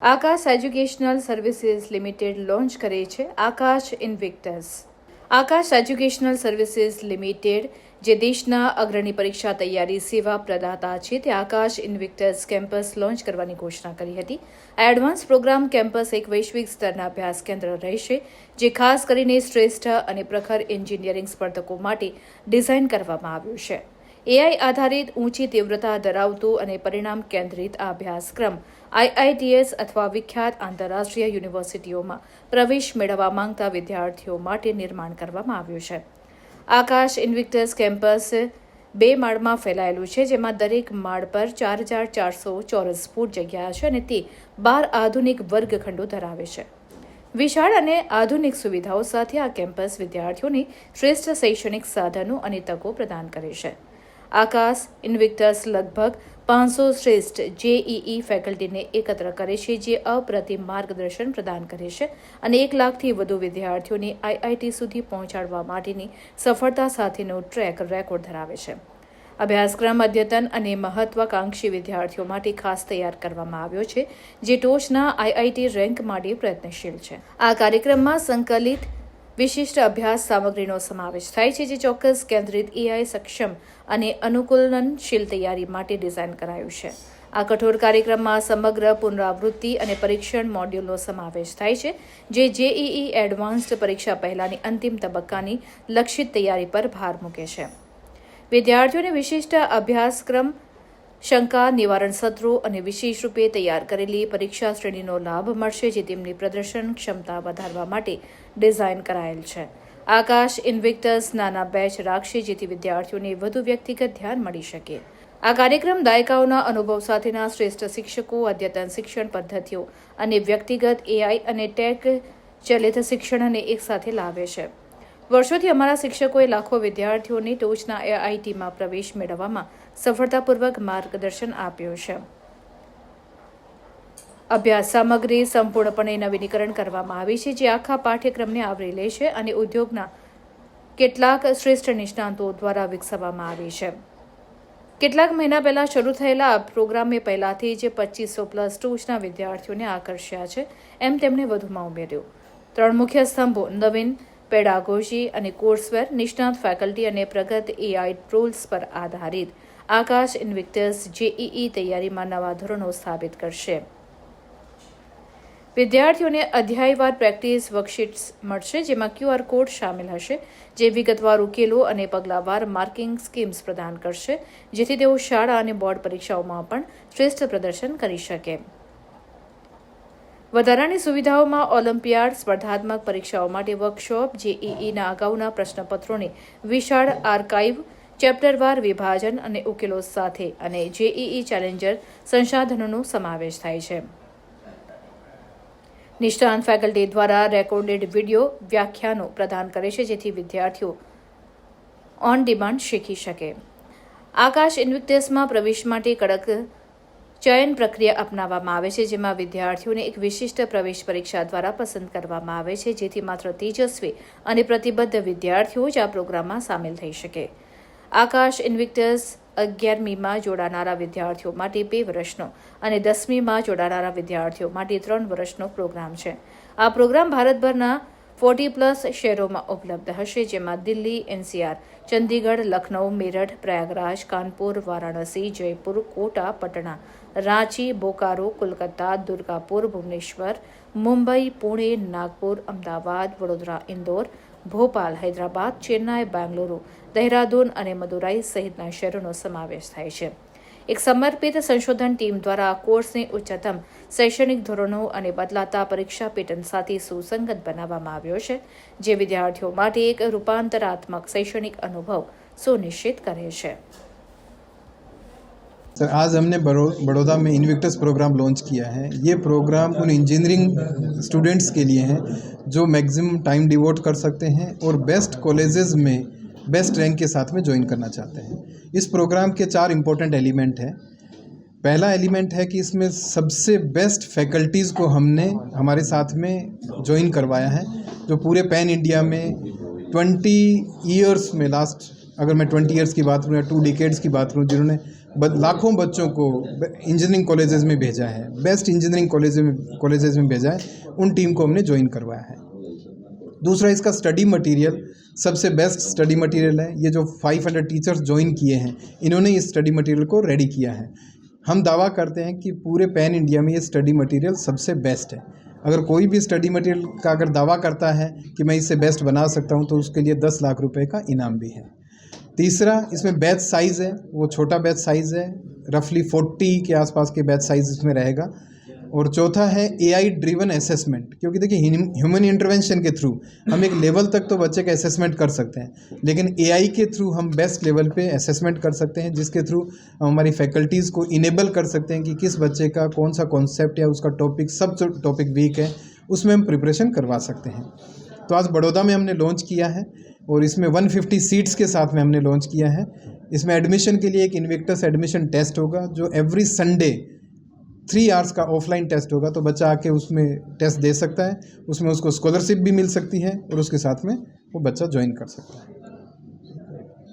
Aakash educational services limited launch કરે છે Aakash Invictus Aakash educational services limited, જે દેશના અગ્રણી પરીક્ષા તૈયારી સેવા પ્રદાતા છે, તે આકાશ ઇન્વિક્ટસ કેમ્પસ લોન્ચ કરવાની ઘોષણા કરી હતી. આ એડવાન્સ પ્રોગ્રામ કેમ્પસ એક વૈશ્વિક સ્તરના અભ્યાસ કેન્દ્ર રહેશે, જે ખાસ કરીને શ્રેષ્ઠ અને પ્રખર એન્જિનિયરિંગ સ્પર્ધકો માટે ડિઝાઇન કરવામાં આવ્યું છે. એઆઈ આધારિત ઊંચી તીવ્રતા ધરાવતું અને પરિણામ કેન્દ્રિત આ અભ્યાસક્રમ આઈઆઈટીએસ અથવા વિખ્યાત આંતરરાષ્ટ્રીય યુનિવર્સિટીઓમાં પ્રવેશ મેળવવા માંગતા વિદ્યાર્થીઓ માટે નિર્માણ કરવામાં આવ્યું છે. આકાશ ઇન્વિક્ટસ કેમ્પસ બે માળમાં ફેલાયેલું છે, જેમાં દરેક માળ પર ચાર હજાર ચારસો ચોરસ ફૂટ જગ્યા છે અને તે બાર આધુનિક વર્ગખંડો ધરાવે છે. વિશાળ અને આધુનિક સુવિધાઓ સાથે આ કેમ્પસ વિદ્યાર્થીઓને શ્રેષ્ઠ શૈક્ષણિક સાધનો અને તકો પ્રદાન કરે છે. આકાશ ઇન્વિક્ટસ લગભગ પાંચસો શ્રેષ્ઠ જેઈઈ ફેકલ્ટીને એકત્ર કરે છે, જે અપ્રતિમ માર્ગદર્શન પ્રદાન કરે છે અને એક લાખથી વધુ વિદ્યાર્થીઓને આઈઆઈટી સુધી પહોંચાડવા માટેની સફળતા સાથેનો ટ્રેક રેકોર્ડ ધરાવે છે. અભ્યાસક્રમ અદ્યતન અને મહત્વાકાંક્ષી વિદ્યાર્થીઓ માટે ખાસ તૈયાર કરવામાં આવ્યો છે, જે ટોચના આઈઆઈટી રેન્ક માટે પ્રયત્નશીલ છે. આ કાર્યક્રમમાં સંકલિત વિશિષ્ટ અભ્યાસ સામગ્રીનો સમાવેશ થાય છે જે ચોક્કસ કેન્દ્રિત એઆઈ સક્ષમ અને અનુકૂલનશીલ તૈયારી માટે ડિઝાઇન કરાયું છે. આ કઠોર કાર્યક્રમમાં સમગ્ર પુનરાવૃત્તિ અને પરીક્ષણ મોડ્યુલનો સમાવેશ થાય છે, જે જેઈઈ એડવાન્સ્ડ પરીક્ષા પહેલાંની અંતિમ તબક્કાની લક્ષિત તૈયારી પર ભાર મૂકે છે. વિદ્યાર્થીઓને વિશિષ્ટ અભ્યાસક્રમ શંકા, નિવારણ સત્રો અને વિશેષ રૂપે તૈયાર કરેલી પરીક્ષા શ્રેણીનો લાભ મળશે જે તેમની પ્રદર્શન ક્ષમતા વધારવા માટે ડિઝાઇન કરાયેલ છે. આકાશ ઇન્વિક્ટસ નાના બેચ રાખશે જેથી વિદ્યાર્થીઓને વધુ વ્યક્તિગત ધ્યાન મળી શકે. આ કાર્યક્રમ દાયકાઓના અનુભવ સાથેના શ્રેષ્ઠ શિક્ષકો, અદ્યતન શિક્ષણ પદ્ધતિઓ અને વ્યક્તિગત એઆઈ અને ટેક ચલિત શિક્ષણને એકસાથે લાવે છે. વર્ષોથી અમારા શિક્ષકોએ લાખો વિદ્યાર્થીઓને ટોચના એઆઈટીમાં પ્રવેશ મેળવવામાં સફળતાપૂર્વક માર્ગદર્શન આપ્યું છે. અભ્યાસ સામગ્રી સંપૂર્ણપણે નવીનીકરણ કરવામાં આવી છે, જે આખા પાઠ્યક્રમને આવરી લે છે અને ઉદ્યોગના કેટલાક શ્રેષ્ઠ નિષ્ણાંતો દ્વારા વિકસાવવામાં આવી છે. કેટલાક મહિના પહેલાં શરૂ થયેલા આ પ્રોગ્રામે પહેલાંથી જ પચીસો પ્લસ ટોચના વિદ્યાર્થીઓને આકર્ષ્યા છે, એમ તેમણે વધુમાં ઉમેર્યું. ત્રણ મુખ્ય સ્તંભો, નવીન, પેડાગોજી અને કોર્સવેર, નિષ્ણાંત ફેકલ્ટી અને પ્રગત એઆઈ ટૂલ્સ પર આધારિત. આકાશ ઇન્વિક્ટસ જેઈઈ તૈયારીમાં નવા ધોરણો સ્થાપિત કરશે. વિદ્યાર્થીઓને અધ્યાયવાર પ્રેક્ટિસ વર્કશીટ્સ મળશે, જેમાં ક્યુઆર કોડ સામેલ હશે, જે વિગતવાર ઉકેલો અને પગલાંવાર માર્કિંગ સ્કીમ્સ પ્રદાન કરશે, જેથી તેઓ શાળા અને બોર્ડ પરીક્ષાઓમાં પણ શ્રેષ્ઠ પ્રદર્શન કરી શકે. વધારાની સુવિધાઓમાં ઓલિમ્પિયાડ સ્પર્ધાત્મક પરીક્ષાઓ માટે વર્કશોપ, જેઈઈના અગાઉના પ્રશ્નપત્રોની વિશાળ આર્કાઇવ ચેપ્ટરવાર વિભાજન અને ઉકેલો સાથે અને જેઈઈ ચેલેન્જર સંસાધનોનો સમાવેશ થાય છે. નિષ્ણાંત ફેકલ્ટી દ્વારા રેકોર્ડેડ વીડિયો વ્યાખ્યાનો પ્રદાન કરે છે જેથી વિદ્યાર્થીઓ ઓન ડિમાન્ડ શીખી શકે. આકાશ ઇન્વિક્ટેસમાં પ્રવેશ માટે કડક ચયન પ્રક્રિયા અપનાવવામાં આવે છે, જેમાં વિદ્યાર્થીઓને એક વિશિષ્ટ પ્રવેશ પરીક્ષા દ્વારા પસંદ કરવામાં આવે છે, જેથી માત્ર તેજસ્વી અને પ્રતિબદ્ધ વિદ્યાર્થીઓ જ આ પ્રોગ્રામમાં સામેલ થઈ શકે. આકાશ ઇન્વિક્ટસ અગિયારમીમાં જોડાનારા વિદ્યાર્થીઓ માટે બે વર્ષનો અને દસમીમાં જોડાનારા વિદ્યાર્થીઓ માટે ત્રણ વર્ષનો પ્રોગ્રામ છે. આ પ્રોગ્રામ ભારતભરના ફોર્ટી પ્લસ શહેરોમાં ઉપલબ્ધ હશે, જેમાં દિલ્હી, એનસીઆર, ચંદીગઢ, લખનઉ, મેરઠ, પ્રયાગરાજ, કાનપુર, વારાણસી, જયપુર, કોટા, પટણા, રાંચી, બોકારો, કોલકાતા, દુર્ગાપુર, ભુવનેશ્વર, મુંબઈ, પુણે, નાગપુર, અમદાવાદ, વડોદરા, ઇન્દોર ભોપાલ, હૈદરાબાદ, ચેન્નાઈ, બેંગલુરુ, દહેરાદૂન અને મદુરાઈ સહિતના શહેરોનો સમાવેશ થાય છે. એક સમર્પિત સંશોધન ટીમ દ્વારા આ કોર્સને ઉચ્ચતમ શૈક્ષણિક ધોરણો અને બદલાતા પરીક્ષા પેટર્ન સાથે સુસંગત બનાવવામાં આવ્યો છે, જે વિદ્યાર્થીઓ માટે એક રૂપાંતરાત્મક શૈક્ષણિક અનુભવ સુનિશ્ચિત કરે છે. सर, आज हमने बड़ो- बड़ौदा में इन्विक्टस प्रोग्राम लॉन्च किया है। ये प्रोग्राम उन इंजीनियरिंग स्टूडेंट्स के लिए है, जो मैक्सिमम टाइम डिवोट कर सकते हैं और बेस्ट कॉलेजेस में बेस्ट रैंक के साथ में ज्वाइन करना चाहते हैं। इस प्रोग्राम के चार इंपॉर्टेंट एलिमेंट हैं। पहला एलिमेंट है कि इसमें सबसे बेस्ट फैकल्टीज़ को हमने, हमारे साथ में ज्वाइन करवाया है, जो पूरे पैन इंडिया में ट्वेंटी ईयर्स में लास्ट अगर मैं ट्वेंटी ईयर्स की बात करूँ या टू डिकेड्स की बात करूँ, जिन्होंने लाखों बच्चों को इंजीनियरिंग कॉलेजेस में भेजा है। बेस्ट इंजीनियरिंग कॉलेज में कॉलेजेस में भेजा है। उन टीम को हमने ज्वाइन करवाया है। दूसरा इसका स्टडी मटेरियल सबसे बेस्ट स्टडी मटेरियल है। ये जो 500 टीचर्स ज्वाइन किए हैं, इन्होंने इस स्टडी मटेरियल को रेडी किया है। हम दावा करते हैं कि पूरे पैन इंडिया में ये स्टडी मटेरियल सबसे बेस्ट है। अगर कोई भी स्टडी मटेरियल का अगर दावा करता है कि मैं इससे बेस्ट बना सकता हूँ तो उसके लिए दस लाख रुपये का इनाम भी है। तीसरा, इसमें बैच साइज़ है, वो छोटा बैच साइज़ है रफली फोर्टी के आसपास के बैच साइज़ इसमें रहेगा। और चौथा है ए आई ड्रिवन असेसमेंट क्योंकि देखिए ह्यूमन इंटरवेंशन के थ्रू हम एक लेवल तक तो बच्चे का असेसमेंट कर सकते हैं, लेकिन ए आई के थ्रू हम बेस्ट लेवल पे असेसमेंट कर सकते हैं, जिसके थ्रू हम हमारी फैकल्टीज़ को इनेबल कर सकते हैं कि किस बच्चे का कौन सा कॉन्सेप्ट या उसका टॉपिक सब टॉपिक वीक है, उसमें हम प्रिपरेशन करवा सकते हैं। तो आज बड़ौदा में हमने लॉन्च किया है। और इसमें 150 सीट्स के साथ में हमने लॉन्च किया है। इसमें एडमिशन के लिए एक इन्वेक्टस एडमिशन टेस्ट होगा, जो एवरी संडे थ्री आवर्स का ऑफलाइन टेस्ट होगा तो बच्चा आके उसमें टेस्ट दे सकता है। उसमें उसको स्कॉलरशिप भी मिल सकती है और उसके साथ में वो बच्चा ज्वाइन कर सकता है।